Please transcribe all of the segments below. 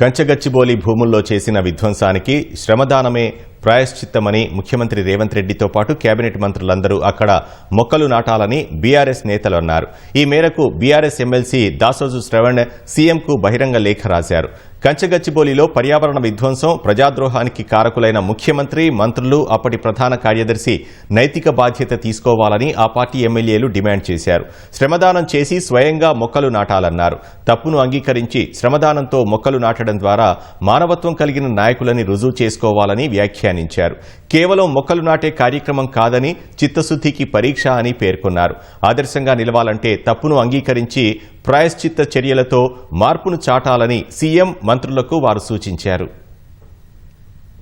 కంచగచ్చిబోలి భూముల్లో చేసిన విధ్వంసానికి శ్రమదానమే ప్రాయశ్చిత్తమని ముఖ్యమంత్రి రేవంత్ రెడ్డితో పాటు కేబినెట్ మంత్రులందరూ అక్కడ మొక్కలు నాటాలని బీఆర్ఎస్ నేతలు అన్నారు. ఈ మేరకు బీఆర్ఎస్ ఎమ్మెల్సీ దాసోజు శ్రవణ్ సీఎంకు బహిరంగ లేఖ రాశారు. కంచగచ్చిబోలిలో పర్యావరణ విధ్వంసం ప్రజాద్రోహానికి కారకులైన ముఖ్యమంత్రి మంత్రులు అప్పటి ప్రధాన కార్యదర్శి నైతిక బాధ్యత తీసుకోవాలని ఆ పార్టీ ఎమ్మెల్యేలు డిమాండ్ చేశారు. శ్రమదానం చేసి స్వయంగా మొక్కలు నాటాలన్నారు. తప్పును అంగీకరించి శ్రమదానంతో మొక్కలు నాటడం ద్వారా మానవత్వం కలిగిన నాయకులని రుజువు చేసుకోవాలని వ్యాఖ్యానించారు. కేవలం మొక్కలు నాటే కార్యక్రమం కాదని చిత్తశుద్ధికి పరీక్ష అని పేర్కొన్నారు. ఆదర్శంగా నిలవాలంటే తప్పును అంగీకరించి ప్రాయశ్చిత్త చర్యలతో మార్పును చాటాలని సీఎం మంత్రులకు వారు సూచించారు.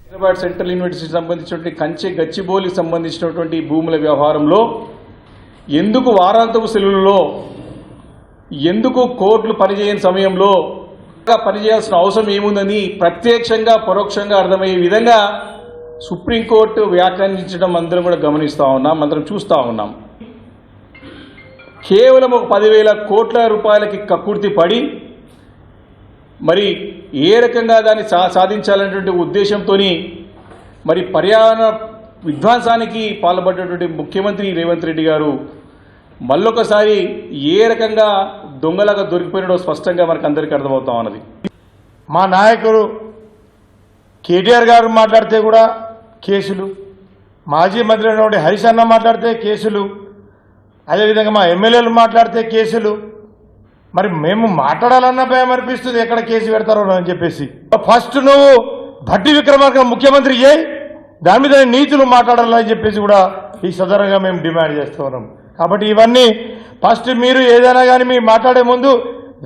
హైదరాబాద్ సెంట్రల్ యూనివర్సిటీకి సంబంధించినటువంటి కంచె గచ్చిబోలికి సంబంధించినటువంటి భూముల వ్యవహారంలో ఎందుకు వారాంతపు సెలవుల్లో ఎందుకు కోర్టులు పనిచేయని సమయంలో పనిచేయాల్సిన అవసరం ఏముందని ప్రత్యక్షంగా పరోక్షంగా అర్థమయ్యే విధంగా సుప్రీంకోర్టు వ్యాఖ్యానించడం అందరం కూడా గమనిస్తూ ఉన్నాం అందరం చూస్తూ ఉన్నాం. కేవలం ఒక పదివేల కోట్ల రూపాయలకి కక్కుర్తి పడి మరి ఏ రకంగా దాన్ని సా సాధించాలనేటువంటి ఉద్దేశంతో మరి పర్యావరణ విధ్వంసానికి పాల్పడ్డటువంటి ముఖ్యమంత్రి రేవంత్ రెడ్డి గారు మళ్ళొకసారి ఏ రకంగా దొంగలాగా దొరికిపోయినాడో స్పష్టంగా మనకు అందరికీ అర్థమవుతా ఉన్నది. మా నాయకుడు కేటీఆర్ గారు మాట్లాడితే కూడా కేసులు మాజీ మంత్రి అయినటువంటి హరీష్ అన్న మాట్లాడితే కేసులు అదేవిధంగా మా ఎమ్మెల్యేలు మాట్లాడితే కేసులు. మరి మేము మాట్లాడాలన్న భయం అనిపిస్తుంది. ఎక్కడ కేసు పెడతారో అని చెప్పేసి. ఫస్ట్ నువ్వు భట్టి విక్రమార్క ముఖ్యమంత్రి ఏ దాని మీద నీతులు మాట్లాడాలని చెప్పేసి కూడా ఈ సదరంగా మేము డిమాండ్ చేస్తూ ఉన్నాం. కాబట్టి ఇవన్నీ ఫస్ట్ మీరు ఏదైనా కానీ మీరు మాట్లాడే ముందు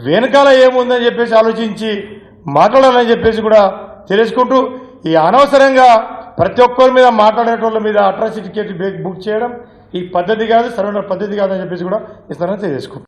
వెనకాల ఏముందని చెప్పేసి ఆలోచించి మాట్లాడాలని చెప్పేసి కూడా తెలుసుకుంటూ ఈ అనవసరంగా ప్రతి ఒక్కరి మీద మాట్లాడేటోళ్ళ మీద అట్రాసిటీ కేసు బుక్ చేయడం ఈ పద్ధతి కాదు సరైన పద్ధతి కాదని చెప్పేసి కూడా ఈ చేసుకో